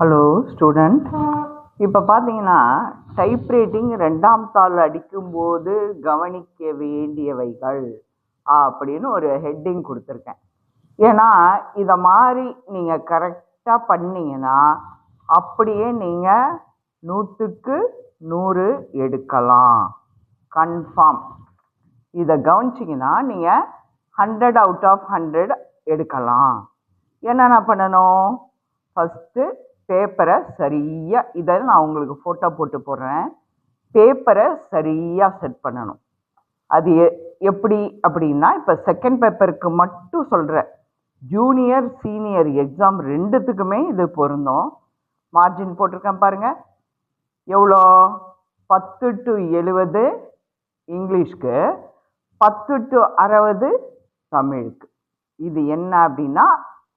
Hello student இப்போ பார்த்தீங்கன்னா typewriting ரெண்டாம் தாள் அடிக்கும்போது கவனிக்க வேண்டியவைகள் அப்படின்னு ஒரு ஹெட்டிங் கொடுத்துருக்கேன். ஏன்னா இதை மாதிரி நீங்கள் கரெக்டாக பண்ணிங்கன்னா அப்படியே நீங்கள் நூற்றுக்கு நூறு எடுக்கலாம். கன்ஃபார்ம் இதை கவனிச்சிங்கன்னா நீங்கள் ஹண்ட்ரட் அவுட் ஆஃப் ஹண்ட்ரட் எடுக்கலாம். என்னென்ன பண்ணணும்? ஃபஸ்ட்டு பேப்பரை சரியாக இதை நான் உங்களுக்கு ஃபோட்டோ போட்டு போடுறேன். பேப்பரை சரியாக செட் பண்ணணும். அது எப்படி அப்படின்னா இப்போ செகண்ட் பேப்பருக்கு மட்டும் சொல்கிறேன் ஜூனியர் சீனியர் எக்ஸாம் ரெண்டுத்துக்குமே இது பொருந்தும். மார்ஜின் போட்டிருக்கேன் பாருங்கள் எவ்வளோ? பத்து டு எழுபது இங்கிலீஷ்க்கு பத்து டு அறுபது தமிழுக்கு. இது என்ன அப்படின்னா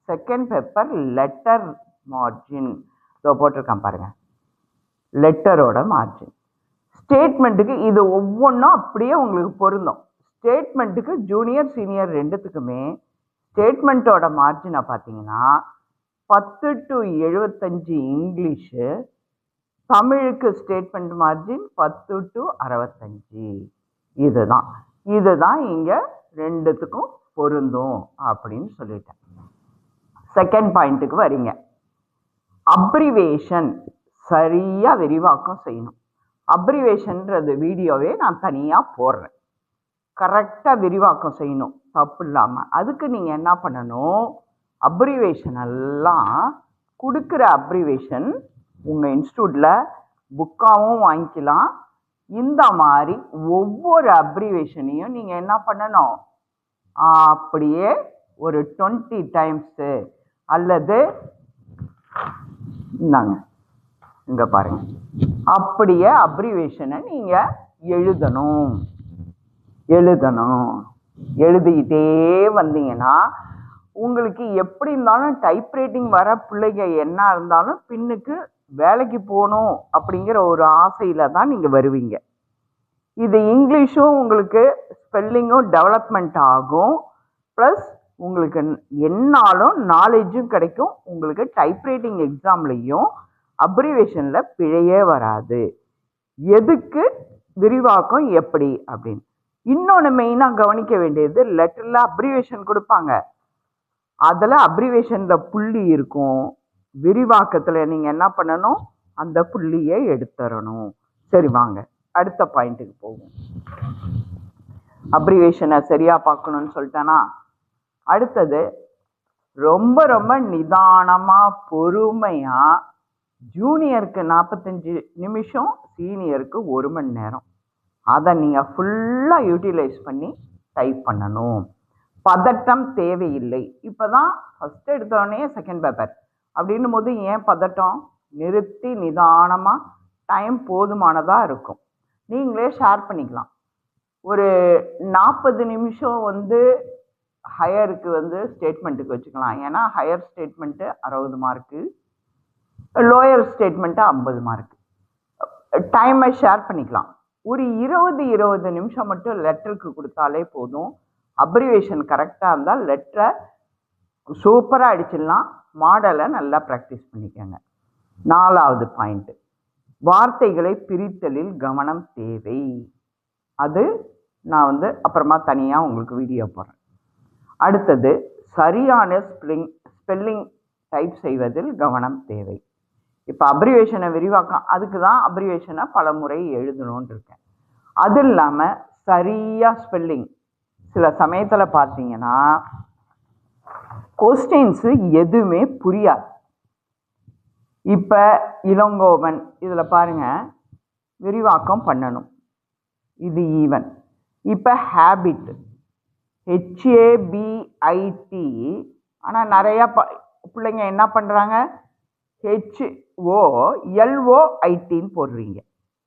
செகண்ட் பேப்பர் லெட்டர் மார்ஜின் இதோ போட்டிருக்கான் பாருங்க. லெட்டரோட மார்ஜின் ஸ்டேட்மெண்ட்டுக்கு இது ஒவ்வொன்றும் அப்படியே உங்களுக்கு பொருந்தும். ஸ்டேட்மெண்ட்டுக்கு ஜூனியர் சீனியர் ரெண்டுத்துக்குமே ஸ்டேட்மெண்ட்டோட மார்ஜினை பார்த்தீங்கன்னா பத்து டு எழுபத்தஞ்சு இங்கிலீஷு தமிழுக்கு ஸ்டேட்மெண்ட் மார்ஜின் பத்து டு அறுபத்தஞ்சு. இதுதான். இதுதான் இங்கே ரெண்டுத்துக்கும் பொருந்தும் அப்படின்னு சொல்லிட்டேன். செகண்ட் பாயிண்ட்டுக்கு வரீங்க. அப்ரிவேஷன் சரியாக விரிவாக்கம் செய்யணும். அப்ரிவேஷன்றது வீடியோவே நான் தனியாக போடுறேன். கரெக்டாக விரிவாக்கம் செய்யணும். தப்பு இல்லாமல் அதுக்கு நீங்கள் என்ன பண்ணணும்? அப்ரிவேஷன் எல்லாம் கொடுக்குற அப்ரிவேஷன் உங்கள் இன்ஸ்டியூட்டில் புக்காகவும் வாங்கிக்கலாம். இந்த மாதிரி ஒவ்வொரு அப்ரிவேஷனையும் நீங்கள் என்ன பண்ணணும்? அப்படியே ஒரு டுவெண்ட்டி டைம்ஸு அல்லது இந்தாங்க. இங்கே பாருங்க. அப்படியே அப்ரிவேஷனை நீங்கள் எழுதணும். எழுதணும். எழுதிக்கிட்டே வந்தீங்கன்னா உங்களுக்கு எப்படி இருந்தாலும் டைப்ரைட்டிங் வர பிள்ளைங்க என்ன இருந்தாலும் பின்னுக்கு வேலைக்கு போகணும் அப்படிங்கிற ஒரு ஆசையில் தான் நீங்கள் வருவீங்க. இது இங்கிலீஷும் உங்களுக்கு ஸ்பெல்லிங்கும் டெவலப்மெண்ட் ஆகும். ப்ளஸ் உங்களுக்கு என்னாலும் நாலேஜும் கிடைக்கும். உங்களுக்கு டைப்ரைட்டிங் எக்ஸாம்லேயும் அப்ரிவேஷனில் பிழையே வராது. எதுக்கு? விரிவாக்கம் எப்படி? அப்படின்னு. இன்னொன்று மெயினாக கவனிக்க வேண்டியது லெட்டரில் அப்ரிவேஷன் கொடுப்பாங்க. அதில் அப்ரிவேஷனில் புள்ளி இருக்கும். விரிவாக்கத்தில் நீங்கள் என்ன பண்ணணும்? அந்த புள்ளியை எடுத்துடணும் சரி வாங்க. அடுத்த பாயிண்ட்டுக்கு போவோம். அப்ரிவேஷனை சரியாக பார்க்கணுன்னு சொல்லிட்டேன்னா அடுத்தது ரொம்ப ரொம்ப நிதானமாக பொறுமையாக ஜூனியருக்கு நாற்பத்தஞ்சு நிமிஷம் சீனியருக்கு ஒரு மணி நேரம். அதை நீங்கள் ஃபுல்லாக யூட்டிலைஸ் பண்ணி டைப் பண்ணணும். பதட்டம் தேவையில்லை. இப்போ தான் ஃபஸ்ட்டு எடுத்தோடனே செகண்ட் பேப்பர் அப்படின்னும் போது ஏன் பதட்டம்? நிறுத்தி நிதானமாக டைம் போதுமானதாக இருக்கும். நீங்களே ஷேர் பண்ணிக்கலாம். ஒரு நாற்பது நிமிஷம் வந்து ஹையருக்கு வந்து ஸ்டேட்மெண்ட்டுக்கு வச்சுக்கலாம். ஏன்னா ஹையர் ஸ்டேட்மெண்ட்டு அறுபது மார்க்கு லோயர் ஸ்டேட்மெண்ட்டு ஐம்பது மார்க்கு டைமை ஷேர் பண்ணிக்கலாம். ஒரு இருபது இருபது நிமிஷம் மட்டும் லெட்டருக்கு கொடுத்தாலே போதும். அப்ரிவேஷன் கரெக்டாக இருந்தால் லெட்டரை சூப்பராக அடிச்சிடலாம். மாடலை நல்லா ப்ராக்டிஸ் பண்ணிக்கோங்க. நாலாவது பாயிண்ட்டு வார்த்தைகளை பிரித்தலில் கவனம் தேவை. அது நான் வந்து அப்புறமா தனியாக உங்களுக்கு வீடியோ போடுறேன். அடுத்தது சரியான ஸ்பெல்லிங் ஸ்பெல்லிங் டைப் செய்வதில் கவனம் தேவை. இப்போ அப்ரிவேஷனை விரிவாக்கம் அதுக்கு தான் அப்ரிவேஷனை பல முறை எழுதணும்னு இருக்கேன். அது இல்லாமல் சரியாக ஸ்பெல்லிங் சில சமயத்தில் பார்த்தீங்கன்னா கொஸ்டின்ஸு எதுவுமே புரியாது. இப்போ இளங்கோவன் இதில் பாருங்கள் விரிவாக்கம் பண்ணணும். இது ஈவன் இப்போ ஹேபிட் ஹெச்ஏபிஐடி ஆனால் நிறையா ப பிள்ளைங்க என்ன பண்ணுறாங்க ஹெச்ஓ எல்ஓஐடின்னு போடுறீங்க.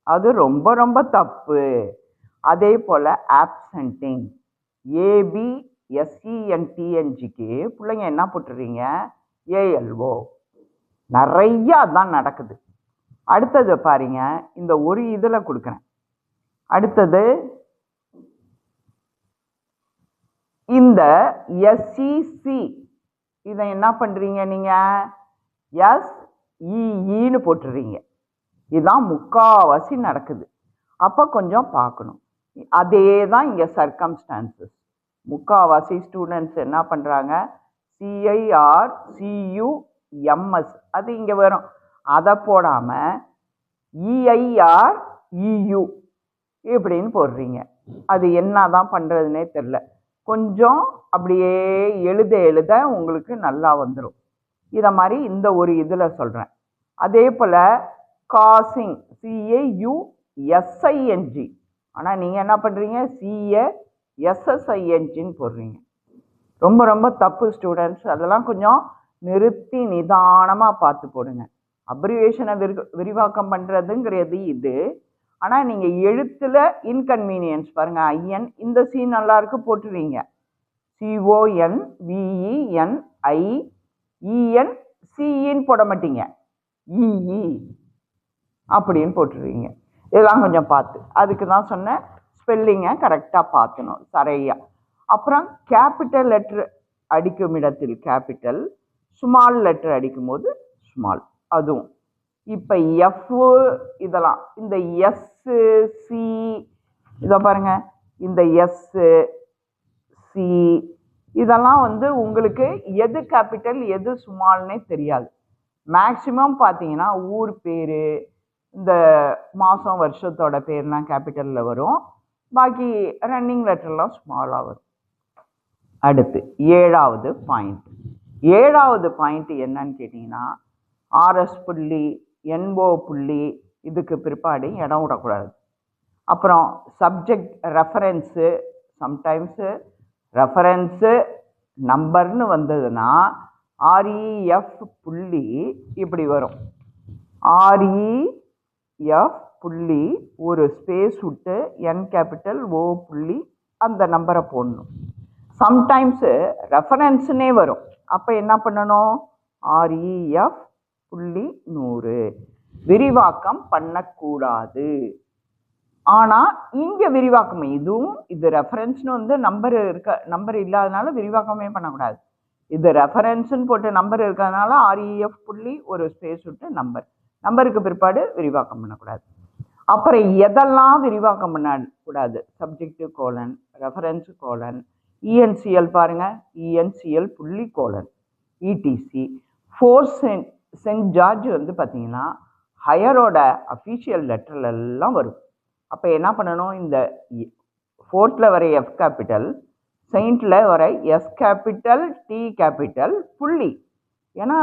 அது ரொம்ப ரொம்ப தப்பு. அதே போல் ஆப்சண்டிங் ஏபி எஸ்இஎன்டிஎன்ஜிக்கு பிள்ளைங்க என்ன போட்டுறீங்க? ஏஎல்ஓ நிறையா அதான் நடக்குது. அடுத்தது பாருங்க. இந்த ஒரு இதில் கொடுக்குறேன். அடுத்தது இந்த எஸ்சிசி இதை என்ன பண்ணுறீங்க நீங்கள் எஸ்இஇன்னு போட்டுடுறீங்க இதுதான் முக்காவாசி நடக்குது. அப்போ கொஞ்சம் பார்க்கணும். அதே தான் இங்கே சர்க்கம்ஸ்டான்சஸ் முக்காவாசி ஸ்டூடெண்ட்ஸ் என்ன பண்ணுறாங்க சிஐஆர் சியுஎம்எஸ் அது இங்கே வரும். அதை போடாமல் இஐஆர் இயு இப்படின்னு போடுறீங்க. அது என்ன தான் பண்ணுறதுனே தெரில கொஞ்சம் அப்படியே எழுத எழுத உங்களுக்கு நல்லா வந்துடும் இதை மாதிரி இந்த ஒரு இதில் சொல்கிறேன் அதே போல் காசிங் சிஏயு எஸ்ஐஎன்ஜி ஆனால் நீங்கள் என்ன பண்ணுறீங்க சிஏ எஸ்எஸ்ஐஎன்ஜின்னு போடுறீங்க. ரொம்ப ரொம்ப தப்பு ஸ்டூடெண்ட்ஸ் அதெல்லாம் கொஞ்சம் நிறுத்தி நிதானமாக பார்த்து போடுங்க. அப்ரிவேஷனை விரி விரிவாக்கம் பண்ணுறதுங்கிறது இது. ஆனால் நீங்கள் எழுத்தில் இன்கன்வீனியன்ஸ் பாருங்கள் ஐஎன் இந்த சி நல்லாயிருக்கு போட்டுருவீங்க. சிஓஎன் விஇஎன் ஐ இஎன் சிஇன்னு போட மாட்டீங்க. இஇ அப்படின்னு போட்டுருவீங்க. இதெல்லாம் கொஞ்சம் பார்த்து. அதுக்கு தான் சொன்னேன். ஸ்பெல்லிங்கை கரெக்டாக பார்த்துணும் சரியாக அப்புறம் கேபிட்டல் லெட்ரு அடிக்கும் இடத்தில் கேபிட்டல் ஸ்மால் லெட்ரு அடிக்கும்போது ஸ்மால் அதுவும். இப்போ எஃப் இதெல்லாம். இந்த எஸ்ஸு சி இதை பாருங்க. இந்த எஸ்ஸு சி இதெல்லாம் வந்து உங்களுக்கு எது கேபிட்டல் எது ஸ்மால்னே தெரியாது. மேக்சிமம் பார்த்தீங்கன்னா ஊர் பேர் இந்த மாதம் வருஷத்தோட பேர்லாம் கேபிட்டலில் வரும். பாக்கி ரன்னிங் லெட்டர்லாம் ஸ்மாலாக வரும். அடுத்து ஏழாவது பாயிண்ட் ஏழாவது பாயிண்ட் என்னன்னு கேட்டிங்கன்னா ஆர்எஸ் புள்ளி என்ஓ புள்ளி இதுக்கு பிற்பாடு இடம் விடக்கூடாது. அப்புறம் சப்ஜெக்ட் ரெஃபரன்ஸு சம்டைம்ஸு ரெஃபரன்ஸு நம்பர்னு வந்ததுன்னா ஆர்இஎஃப் புள்ளி இப்படி வரும். ஆர்இஎஃப் புள்ளி ஒரு ஸ்பேஸ் விட்டு என் கேபிட்டல் ஓ புள்ளி அந்த நம்பரை போடணும். சம்டைம்ஸு ரெஃபரன்ஸ்னே வரும். அப்போ என்ன பண்ணணும்? ஆர்இஎஃப் புள்ளி நூறு. விரிவாக்கம் பண்ணக்கூடாது. ஆனால் இங்கே விரிவாக்கம் இதுவும் இது ரெஃபரன்ஸ்னு வந்து நம்பர் இருக்க நம்பர் இல்லாதனால விரிவாக்கமே பண்ணக்கூடாது. இது ரெஃபரன்ஸ்னு போட்டு நம்பர் இருக்கிறதுனால ஆர்இஎஃப் புள்ளி ஒரு ஸ்பேஸ் விட்டு நம்பர் நம்பருக்கு பிற்பாடு விரிவாக்கம் பண்ணக்கூடாது. அப்புறம் எதெல்லாம் விரிவாக்கம் பண்ணக்கூடாது? Subjective colon reference colon ENCL பாருங்கள் இஎன்சிஎல் புள்ளி colon ETC for saint saint George வந்து பார்த்தீங்கன்னா ஹையரோட அஃபீஷியல் லெட்டர்ல எல்லாம் வரும். அப்போ என்ன பண்ணணும்? இந்த ஃபோர்த்தில் வர எஃப் கேபிட்டல் செயின்ட்டில் வர எஸ் கேபிட்டல் டி கேபிட்டல் புள்ளி. ஏன்னா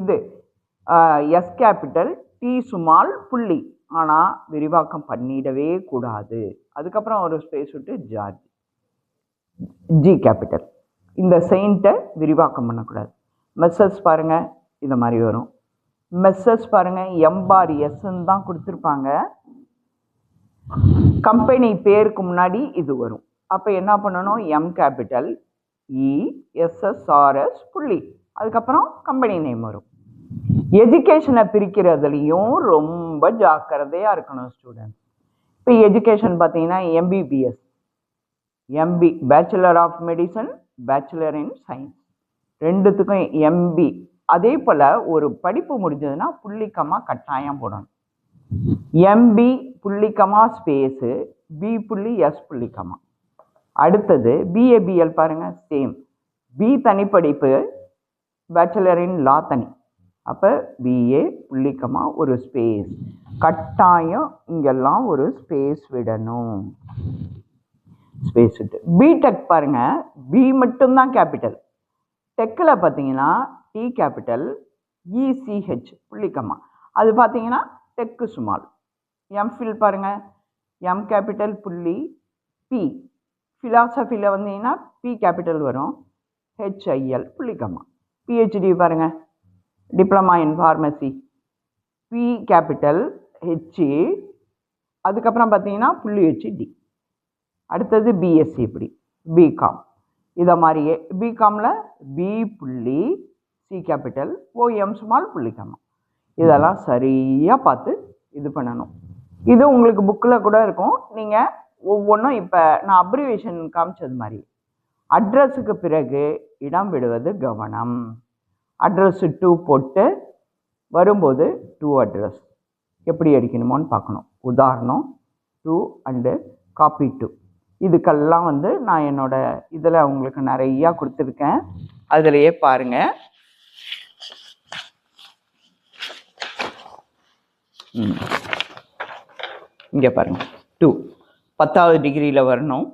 இது எஸ் கேபிட்டல் டி சுமால் புள்ளி. ஆனால் விரிவாக்கம் பண்ணிடவே கூடாது. அதுக்கப்புறம் ஒரு ஸ்பேஸ் விட்டு ஜார்ஜ். ஜி கேபிட்டல் இந்த செயின்ட்டை விரிவாக்கம் பண்ணக்கூடாது. மெஸ்ஸஸ் பாருங்கள் இந்த மாதிரி வரும். மெஸ்ஸஸ் பாருங்கள் எம்பார் எஸ்ன்னு தான் கொடுத்துருப்பாங்க. கம்பெனி பேருக்கு முன்னாடி இது வரும். அப்போ என்ன பண்ணணும்? எம் கேபிட்டல் இ எஸ்எஸ்ஆர்எஸ் புள்ளி. அதுக்கப்புறம் கம்பெனி நேம் வரும். எஜுகேஷனை பிரிக்கிறதுலையும் ரொம்ப ஜாக்கிரதையாக இருக்கணும் ஸ்டூடெண்ட்ஸ் இப்போ எஜுகேஷன் பார்த்தீங்கன்னா MBBS MB bachelor of medicine bachelor in science ரெண்டுத்துக்கும் எம்பி அதே போல் ஒரு படிப்பு முடிஞ்சதுன்னா புள்ளிக்கமா கட்டாயம் போடணும். எம்பி புள்ளிக்கமா ஸ்பேஸு பி புள்ளி எஸ் புள்ளிக்கமா. அடுத்தது பிஏபிஎல் பாருங்கள் சேம் பி தனிப்படிப்பு பேச்சுலர் இன் லா தனி. அப்போ பிஏ புள்ளிக்கமா ஒரு ஸ்பேஸ் கட்டாயம் இங்கெல்லாம் ஒரு ஸ்பேஸ் விடணும். ஸ்பேஸ் விட்டு. பிடெக் பாருங்கள் பி மட்டும்தான் கேபிட்டல் டெக்கில் பார்த்தீங்கன்னா டி கேபிட்டல் இசிஹெச் புள்ளிக்கம்மா அது பார்த்தீங்கன்னா டெக்கு சுமால் எம்ஃபில் பாருங்கள் எம் கேபிட்டல் புள்ளி பி ஃபிலாசபியில் வந்தீங்கன்னா பி கேபிட்டல் வரும். ஹெச்ஐஎல் புள்ளிக்கம்மா பிஹெச்டி பாருங்கள் diploma in pharmacy P capital HE அதுக்கப்புறம் பார்த்தீங்கன்னா புள்ளி ஹெச்டி அடுத்தது பிஎஸ்சி இப்படி. பிகாம் இதை மாதிரியே. பிகாமில் பி புள்ளி சி கேபிட்டல் ஓஎம் ஸ்மால் புள்ளிக்காம இதெல்லாம் சரியாக பார்த்து இது பண்ணணும். இது உங்களுக்கு புக்கில் கூட இருக்கும். நீங்கள் ஒவ்வொன்றும் இப்போ நான் அப்ரிவேஷன் காமிச்சது மாதிரி. அட்ரஸுக்கு பிறகு இடம் விடுவது கவனம். அட்ரஸ் டூ போட்டு வரும்போது டூ அட்ரஸ் எப்படி அடிக்கணுமோன்னு பார்க்கணும். உதாரணம் டூ அண்டு காப்பி டூ இதுக்கெல்லாம் வந்து நான் என்னோடய இதில் உங்களுக்கு நிறையா கொடுத்துருக்கேன். அதுலேயே பாருங்கள் இங்கே பாருங்கள் டூ பத்தாவது டிகிரியில் வரணும்.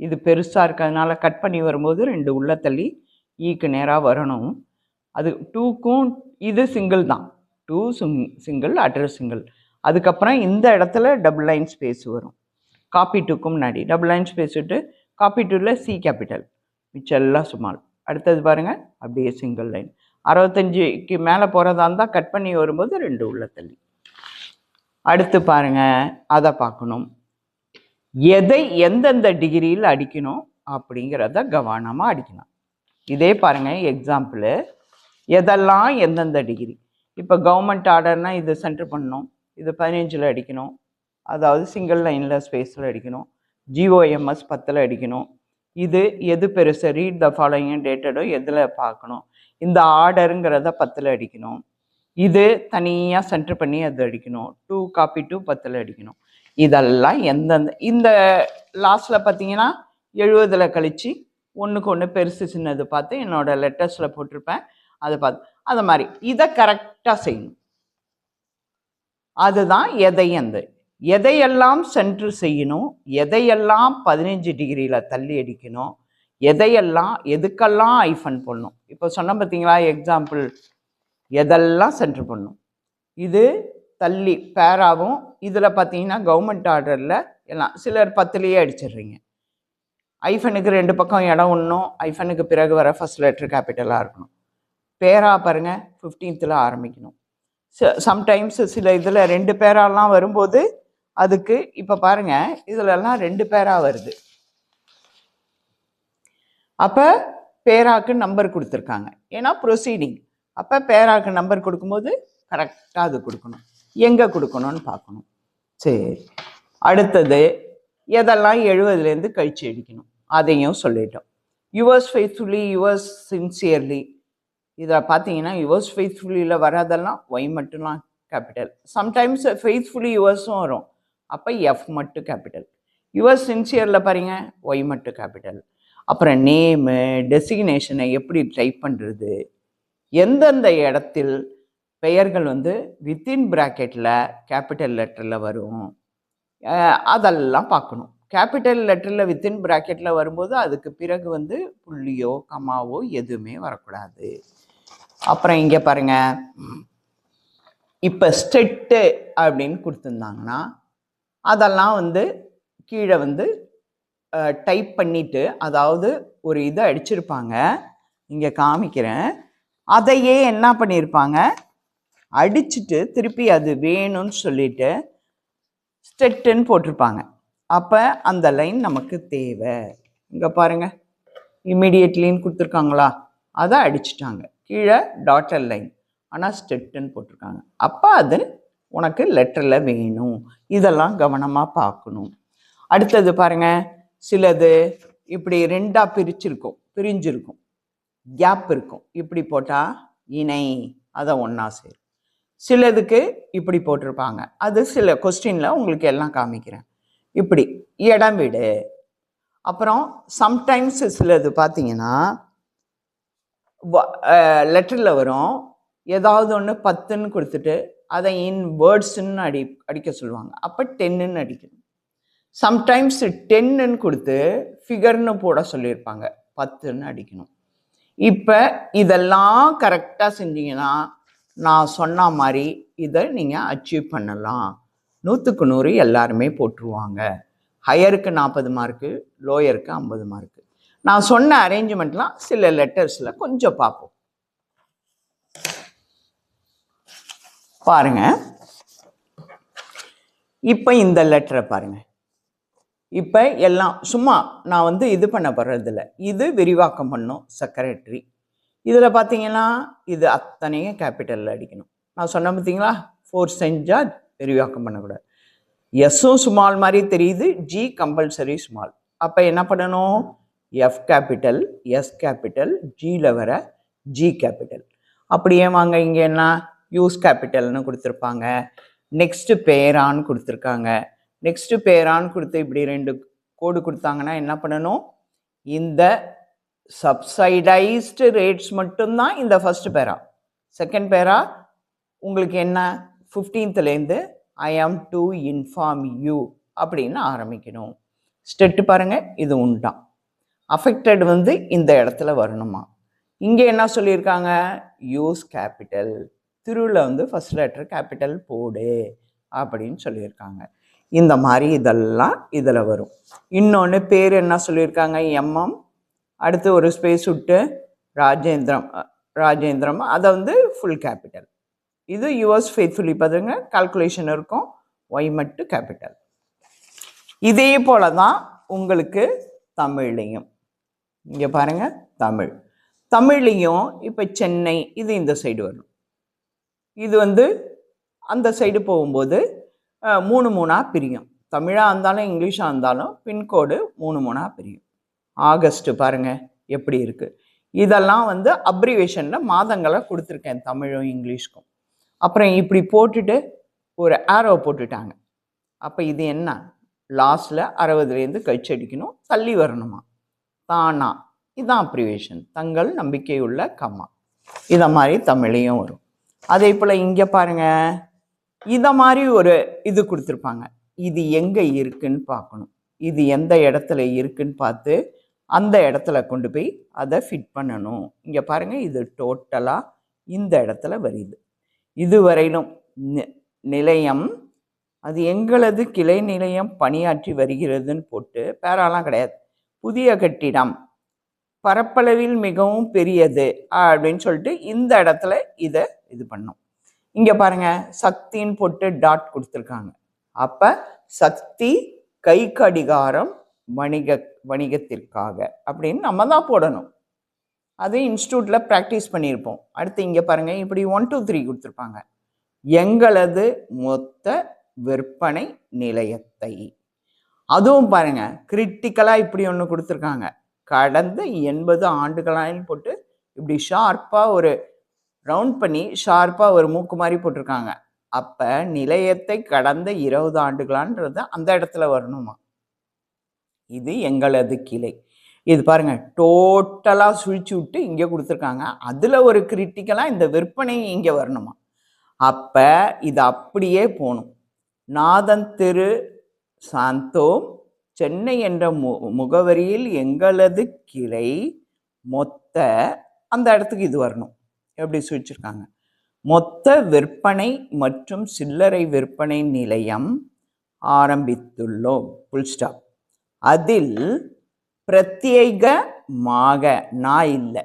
இது பெருசாக இருக்கிறதுனால கட் பண்ணி வரும்போது ரெண்டு உள்ள தள்ளி e ஈக்கு நேராக வரணும். அது டூக்கும் இது சிங்கிள் தான். To sing single address single அதுக்கப்புறம் இந்த இடத்துல டபுள் லைன் ஸ்பேஸ் வரும். காப்பி டூக்கும் முன்னாடி. டபுள் லைன் ஸ்பேஸ் விட்டு காப்பி டூவில் சி கேபிட்டல் மிச்செல்லாம் சுமால் அடுத்தது பாருங்கள் அப்படியே சிங்கிள் லைன் அறுபத்தஞ்சிக்கு மேலே போகிறதா இருந்தால் கட் பண்ணி வரும்போது ரெண்டு உள்ள தள்ளி. அடுத்து பாருங்க அதை பார்க்கணும். எதை எந்தெந்த டிகிரியில் அடிக்கணும் அப்படிங்கிறத கவனமாக அடிக்கணும். இதே பாருங்க எக்ஸாம்பிள் எதெல்லாம் எந்தெந்த டிகிரி இப்போ கவர்மெண்ட் ஆர்டர்னால் இது சென்டர் பண்ணணும் இது பதினஞ்சில் அடிக்கணும். அதாவது சிங்கிள் லைனில் ஸ்பேஸில் அடிக்கணும். ஜிஓஎம்எஸ் பத்தில் அடிக்கணும். இது எது பெருசு? ரீட் த ஃபாலோயிங் டேட்டடோ எதில் பார்க்கணும்? இந்த ஆர்டருங்கிறத பத்தில் அடிக்கணும். இது தனியாக சென்டர் பண்ணி அது அடிக்கணும். டூ காப்பி டூ பத்தில் அடிக்கணும். இதெல்லாம் எந்தெந்த இந்த லாஸ்ட்டில் பார்த்தீங்கன்னா எழுபதில் கழித்து ஒன்றுக்கு ஒன்று பெருசு சின்னது பார்த்து என்னோட லெட்டர்ஸில் போட்டிருப்பேன். அதை பார்த்து அது மாதிரி. இதை கரெக்டாக செய்யணும். அதுதான் எதை எந்த எதையெல்லாம் சென்ட்ரு செய்யணும் எதையெல்லாம் பதினஞ்சு டிகிரியில் தள்ளி அடிக்கணும் எதையெல்லாம் எதுக்கெல்லாம் ஐஃபன் போடணும். இப்போ சொன்ன பார்த்தீங்களா எக்ஸாம்பிள் எதெல்லாம் சென்ட்ரு பண்ணும் இது தள்ளி பேராவும் இதில் பார்த்தீங்கன்னா கவர்மெண்ட் ஆர்டரில் எல்லாம் சிலர் பத்துலேயே அடிச்சிடுறீங்க. ஐஃபனுக்கு ரெண்டு பக்கம் இடம் ஒன்றும் ஐஃபனுக்கு பிறகு வர ஃபர்ஸ்ட் லெட்டர் கேபிட்டலாக இருக்கணும். பேரா பாருங்கள் ஃபிஃப்டீன்த்தில் ஆரம்பிக்கணும். சம்டைம்ஸ் சில இதில் ரெண்டு பேராலாம் வரும்போது அதுக்கு இப்போ பாருங்கள் இதிலெல்லாம் ரெண்டு பேராக வருது. அப்போ பேராக்கு நம்பர் கொடுத்துருக்காங்க. ஏன்னா ப்ரொசீடிங் அப்போ பேராக்கு நம்பர் கொடுக்கும்போது கரெக்டாக அது கொடுக்கணும். எங்கே கொடுக்கணும்னு பார்க்கணும். சரி. அடுத்தது எதெல்லாம் எழுபதுலேருந்து கழிச்சு அடிக்கணும் அதையும் சொல்லிட்டோம். யுவர்ஸ் ஃபெய்த்ஃபுல்லி யுவர்ஸ் சின்சியர்லி இதில் பார்த்தீங்கன்னா யுவர்ஸ் ஃபெய்த்ஃபுல்லியில் வராதெல்லாம் ஒய் மட்டும்லாம் கேபிட்டல் சம்டைம்ஸ் ஃபெய்த்ஃபுல்லி யுவர்ஸும் வரும். அப்போ எஃப் மட்டும் கேபிட்டல் யுவர்ஸ் சின்சியரில் பாருங்க ஒய் மட்டும் கேபிட்டல் அப்புறம் நேமு டெசிக்னேஷனை எப்படி டைப் பண்ணுறது எந்தெந்த இடத்தில் பெயர்கள் வந்து வித்தின் ப்ராக்கெட்டில் கேபிட்டல் லெட்டரில் வரும்? அதெல்லாம் பார்க்கணும். கேபிட்டல் லெட்டரில் வித்தின் ப்ராக்கெட்டில் வரும்போது அதுக்கு பிறகு வந்து புள்ளியோ கமாவோ எதுவுமே வரக்கூடாது. அப்புறம் இங்கே பாருங்க. இப்போ ஸ்டெட்டு அப்படின்னு கொடுத்துருந்தாங்கன்னா அதெல்லாம் வந்து கீழே வந்து டைப் பண்ணிவிட்டு அதாவது ஒரு இதை அடிச்சிருப்பாங்க. இங்கே காமிக்கிறேன். அதையே என்ன பண்ணியிருப்பாங்க அடிச்சிட்டு திருப்பி அது வேணும்னு சொல்லிட்டு ஸ்டெட்டுன்னு போட்டிருப்பாங்க. அப்போ அந்த லைன் நமக்கு தேவை. இங்கே பாருங்க. இம்மிடியட்லின்னு கொடுத்துருக்காங்களா? அதை அடிச்சிட்டாங்க. கீழே டாட்டர் லைன். ஆனால் ஸ்டெட்டுன்னு போட்டிருக்காங்க. அப்போ அது உனக்கு லெட்டரில் வேணும். இதெல்லாம் கவனமாக பார்க்கணும். அடுத்தது பாருங்கள் சிலது இப்படி ரெண்டாக பிரிச்சிருக்கும். பிரிஞ்சிருக்கும். கேப் இருக்கும். இப்படி போட்டால் இணை அதை ஒன்றா சேரும். சிலதுக்கு இப்படி போட்டிருப்பாங்க. அது சில கொஸ்டினில் உங்களுக்கு எல்லாம் காமிக்கிறேன். இப்படி இடம் விடு. அப்புறம் சம்டைம்ஸ் சிலது பார்த்தீங்கன்னா லெட்டரில் வரும். ஏதாவது ஒன்று பத்துன்னு கொடுத்துட்டு அதை இன் வேர்ட்ஸுன்னு அடி அடிக்க சொல்லுவாங்க. அப்போ டென்னுன்னு அடிக்கணும். சம்டைம்ஸ் டென்னுன்னு கொடுத்து ஃபிகர்னு போட சொல்லியிருப்பாங்க. பத்துன்னு அடிக்கணும். இப்போ இதெல்லாம் கரெக்டாக செஞ்சீங்கன்னா நான் சொன்ன மாதிரி இதை நீங்கள் அச்சீவ் பண்ணலாம். நூற்றுக்கு நூறு எல்லாருமே போட்டுருவாங்க. ஹையருக்கு நாற்பது மார்க்கு லோயருக்கு ஐம்பது மார்க்கு நான் சொன்ன அரேஞ்ச்மெண்ட்லாம் சில லெட்டர்ஸில் கொஞ்சம் பார்ப்போம். பாருங்கள் இப்போ இந்த லெட்டரை பாருங்கள் இப்போ எல்லாம் சும்மா நான் வந்து இது பண்ண போகிறதில்ல இது விரிவாக்கம் பண்ணும் செக்ரட்டரி இதில் பார்த்தீங்கன்னா இது அத்தனையும் கேபிட்டலில் அடிக்கணும். நான் சொன்னேன் பார்த்தீங்களா ஃபோர் செஞ்சால் விரிவாக்கம் பண்ணக்கூடாது. எஸ்ஸும் ஸ்மால் மாதிரி தெரியுது ஜி கம்பல்சரி ஸ்மால் அப்போ என்ன பண்ணணும்? எஃப் கேபிட்டல் எஸ் கேபிட்டல் ஜியில் வர ஜி கேபிட்டல் அப்படியே வாங்க இங்கே என்ன? யூஸ் கேபிட்டல்னு கொடுத்துருப்பாங்க. நெக்ஸ்ட்டு பேரான்னு கொடுத்துருக்காங்க. நெக்ஸ்ட்டு பேரான்னு கொடுத்து இப்படி ரெண்டு கோடு கொடுத்தாங்கன்னா என்ன பண்ணணும்? இந்த சப்சைடைஸ்டு ரேட்ஸ் மட்டும்தான் இந்த ஃபர்ஸ்ட் பேரா. செகண்ட் பேரா உங்களுக்கு என்ன? ஃபிஃப்டீன்த்துலேருந்து ஐ ஆம் டு இன்ஃபார்ம் யூ அப்படின்னு ஆரம்பிக்கணும். ஸ்டெட்டு பாருங்கள் இது உண்டாம் அஃபெக்டட் வந்து இந்த இடத்துல வரணுமா. இங்கே என்ன சொல்லியிருக்காங்க? யூஸ் கேபிட்டல் திருவில் வந்து ஃபர்ஸ்ட் லெட்டர் கேபிட்டல் போடு அப்படின்னு சொல்லியிருக்காங்க. இந்த மாதிரி இதெல்லாம் இதில் வரும். இன்னொன்று பேர் என்ன சொல்லியிருக்காங்க? எம்எம் அடுத்து ஒரு ஸ்பேஸ் விட்டு ராஜேந்திரம் ராஜேந்திரம். அதை வந்து ஃபுல் கேபிட்டல் இது யுஎஸ் ஃபேத்ஃபுல்லி பாருங்க கால்குலேஷன் இருக்கும். ஒய் மட்டும் கேபிட்டல் இதே போல தான் உங்களுக்கு தமிழ்லையும். இங்கே பாருங்கள் தமிழ். தமிழ்லையும் இப்போ சென்னை இது இந்த சைடு வரும். இது வந்து அந்த சைடு போகும்போது மூணு மூணாக பிரியும். தமிழாக இருந்தாலும் இங்கிலீஷாக இருந்தாலும் பின்கோடு மூணு மூணாக பிரியும். ஆகஸ்ட்டு பாருங்கள் எப்படி இருக்குது இதெல்லாம் வந்து அப்ரிவேஷனில் மாதங்களை கொடுத்துருக்கேன் தமிழும் இங்கிலீஷ்க்கும். அப்புறம் இப்படி போட்டுட்டு ஒரு ஆரோ போட்டுட்டாங்க. அப்போ இது என்ன? லாஸ்டில் அறுபதுலேருந்து கழிச்சடிக்கணும் தள்ளி வரணுமா? தானா. இதுதான் அப்ரிவேஷன் தங்கள் நம்பிக்கையுள்ள கம்மா இதை மாதிரி தமிழையும் வரும். அதே போல் இங்கே பாருங்க. இதை மாதிரி ஒரு இது கொடுத்துருப்பாங்க. இது எங்கே இருக்குன்னு பார்க்கணும். இது எந்த இடத்துல இருக்குன்னு பார்த்து அந்த இடத்துல கொண்டு போய் அதை ஃபிட் பண்ணணும். இங்கே பாருங்கள் இது டோட்டலாக இந்த இடத்துல வருது. இதுவரையிலும் நிலையம் அது எங்களது கிளை நிலையம் பணியாற்றி வருகிறதுன்னு போட்டு பேராலாம் கிடையாது. புதிய கட்டிடம் பரப்பளவில் மிகவும் பெரியது அப்படின்னு சொல்லிட்டு இந்த இடத்துல இதை இது பண்ணோம். இங்கே பாருங்க சக்தின்னு போட்டு டாட் கொடுத்துருக்காங்க. அப்போ சக்தி கை கடிகாரம் வணிக வணிகத்திற்காக. அப்படின்னு நம்ம தான் போடணும். அது இன்ஸ்டியூட்டில் ப்ராக்டிஸ் பண்ணியிருப்போம். அடுத்து இங்கே பாருங்கள் இப்படி ஒன் டூ த்ரீ கொடுத்துருப்பாங்க. எங்களது மொத்த விற்பனை நிலையத்தை. அதுவும் பாருங்கள் கிரிட்டிக்கலாக இப்படி ஒன்று கொடுத்துருக்காங்க. கடந்த எண்பது ஆண்டுகளான்னு போட்டு இப்படி ஷார்ப்பாக ஒரு ரவுண்ட் பண்ணி ஷார்ப்பாக ஒரு மூக்கு மாதிரி போட்டிருக்காங்க. அப்போ நிலையத்தை கடந்த இருபது ஆண்டுகளான்றது அந்த இடத்துல வரணுமா? இது எங்களது கிளை. இது பாருங்க டோட்டலாக சுழிச்சு விட்டு இங்கே கொடுத்துருக்காங்க. அதில் ஒரு கிரிட்டிக்கலாக இந்த விற்பனை இங்கே வரணுமா? அப்போ இது அப்படியே போகணும். நாதன் திரு சாந்தோம் சென்னை என்ற மு முகவரியில் எங்களது கிளை மொத்த அந்த இடத்துக்கு இது வரணும். எப்படி சுழிச்சிருக்காங்க? மொத்த விற்பனை மற்றும் சில்லறை விற்பனை நிலையம் ஆரம்பித்துள்ளோம். புல் ஸ்டாப் அதில் பிரத்யேகமாக நான் இல்லை.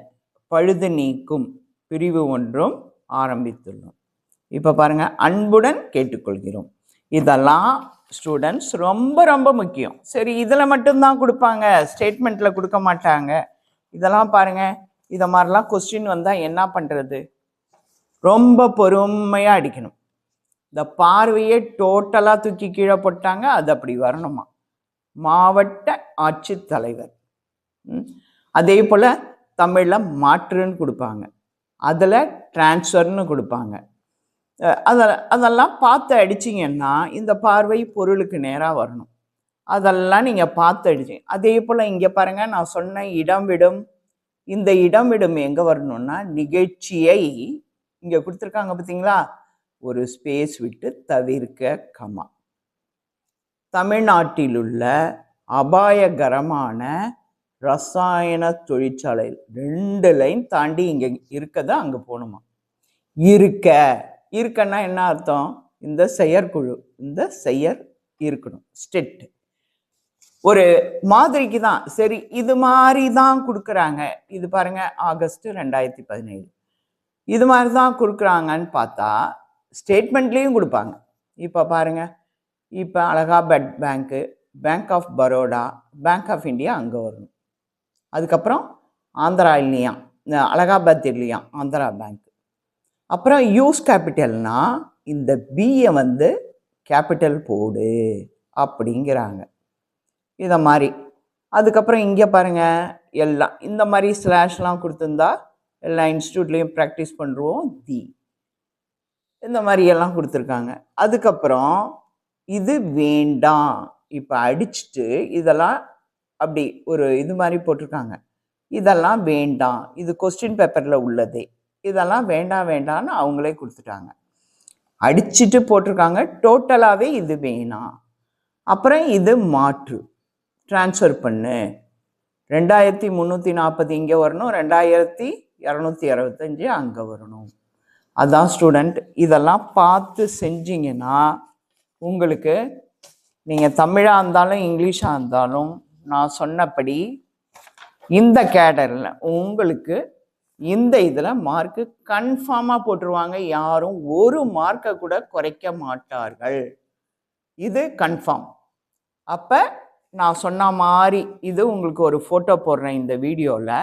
பழுது நீக்கும் பிரிவு ஒன்றும் ஆரம்பித்துள்ளோம். இப்போ பாருங்க அன்புடன் கேட்டுக்கொள்கிறோம். இதெல்லாம் ஸ்டூடெண்ட்ஸ் ரொம்ப ரொம்ப முக்கியம். சரி இதில் மட்டும்தான் கொடுப்பாங்க. ஸ்டேட்மெண்ட்டில் கொடுக்க மாட்டாங்க. இதெல்லாம் பாருங்கள் இதை மாதிரிலாம் கொஸ்டின் வந்தால் என்ன பண்ணுறது ரொம்ப பொறுமையாக அடிக்கணும். இந்த பார்வையே டோட்டலாக தூக்கி கீழே போட்டாங்க அது அப்படி வரணுமா? மாவட்ட ஆட்சித்தலைவர். ம். அதே போல் தமிழில் மாற்றுன்னு கொடுப்பாங்க. அதில் டிரான்ஸ்ஃபர்னு கொடுப்பாங்க. அதை அதெல்லாம் பார்த்து அடிச்சிங்கன்னா இந்த பார்வை பொருளுக்கு நேராக வரணும். அதெல்லாம் நீங்கள் பார்த்து அடிச்சிங்க அதே போல் இங்கே பாருங்கள் நான் சொன்ன இடம் விடும் இந்த இடம் விடும் எங்கே வரணும்னா நிகழ்ச்சியை இங்கே கொடுத்துருக்காங்க பார்த்தீங்களா ஒரு ஸ்பேஸ் விட்டு தவிர்க்க கமா. தமிழ்நாட்டில் உள்ள அபாயகரமான ரசாயன தொழிற்சாலை ரெண்டு லைன் தாண்டி இங்கே இருக்கதா அங்கே போகணுமா இருக்க. இருக்கன்னா என்ன அர்த்தம்? இந்த செயற்குழு இந்த செயற் இருக்கணும். ஸ்டெட்டு. ஒரு மாதிரிக்கு தான் சரி இது மாதிரி தான் கொடுக்குறாங்க. இது பாருங்க ஆகஸ்ட் ரெண்டாயிரத்தி பதினேழு. இது மாதிரி தான் கொடுக்குறாங்கன்னு பார்த்தா ஸ்டேட்மெண்ட்லேயும் கொடுப்பாங்க. இப்போ பாருங்க இப்போ Allahabad bank bank of Baroda bank of India அங்கே வரணும். அதுக்கப்புறம் ஆந்திரா இல்லையா? இந்த அலகாபாத் இல்லையா? ஆந்திரா பேங்க் அப்புறம் யூஸ் கேபிட்டல்னா இந்த பிஏ வந்து கேபிட்டல் போடு அப்படிங்கிறாங்க. இதை மாதிரி அதுக்கப்புறம் இங்கே பாருங்க எல்லாம். இந்த மாதிரி ஸ்லாஷ்லாம் கொடுத்துருந்தா எல்லா இன்ஸ்டியூட்லேயும் ப்ராக்டிஸ் பண்ணுறோம் தி இந்த மாதிரி எல்லாம் கொடுத்துருக்காங்க. அதுக்கப்புறம் இது வேண்டாம். இப்போ அடிச்சுட்டு இதெல்லாம் அப்படி ஒரு இது மாதிரி போட்டிருக்காங்க. இதெல்லாம் வேண்டாம். இது கொஸ்டின் பேப்பரில் உள்ளதே. இதெல்லாம் வேண்டாம் வேண்டாம்னு அவங்களே கொடுத்துட்டாங்க. அடிச்சுட்டு போட்டிருக்காங்க. டோட்டலாகவே இது வேணாம். அப்புறம் இது மாற்று. ட்ரான்ஸ்ஃபர் பண்ணு. ரெண்டாயிரத்தி முந்நூற்றி நாற்பது இங்கே வரணும் ரெண்டாயிரத்தி இரநூத்தி அறுபத்தஞ்சு அங்கே வரணும். அதுதான் ஸ்டூடெண்ட் இதெல்லாம் பார்த்து செஞ்சிங்கன்னா உங்களுக்கு நீங்கள் தமிழாக இருந்தாலும் இங்கிலீஷாக இருந்தாலும் நான் சொன்னபடி இந்த கேடரில் உங்களுக்கு இந்த இதில் மார்க்கு கன்ஃபார்மாக போட்டுருவாங்க. யாரும் ஒரு மார்க்கை கூட குறைக்க மாட்டார்கள். இது கன்ஃபார்ம் அப்போ நான் சொன்ன மாதிரி இது உங்களுக்கு ஒரு ஃபோட்டோ போடுறேன் இந்த வீடியோவில்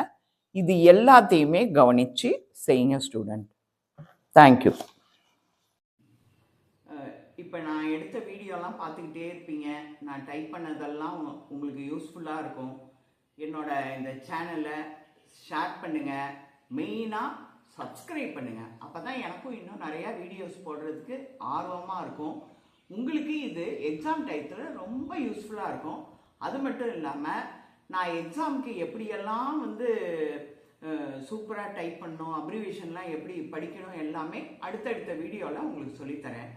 இது எல்லாத்தையுமே கவனித்து செய்யுங்க ஸ்டூடெண்ட் தேங்க்யூ இப்போ நான் எடுத்த வீடியோலாம் பார்த்துக்கிட்டே இருப்பீங்க. நான் டைப் பண்ணதெல்லாம் உங்களுக்கு யூஸ்ஃபுல்லாக இருக்கும். என்னோட இந்த சேனலை ஷேர் பண்ணுங்கள் மெயினாக சப்ஸ்கிரைப் பண்ணுங்கள் அப்போ தான் எனக்கும் இன்னும் நிறையா வீடியோஸ் போடுறதுக்கு ஆர்வமாக இருக்கும். உங்களுக்கு இது எக்ஸாம் டயத்தில் ரொம்ப யூஸ்ஃபுல்லாக இருக்கும். அது மட்டும் இல்லாமல் நான் எக்ஸாமுக்கு எப்படியெல்லாம் வந்து சூப்பராக டைப் பண்ணணும் அப்ரிவேஷன்லாம் எப்படி படிக்கணும் எல்லாமே அடுத்தடுத்த வீடியோவில் உங்களுக்கு சொல்லித்தரேன்.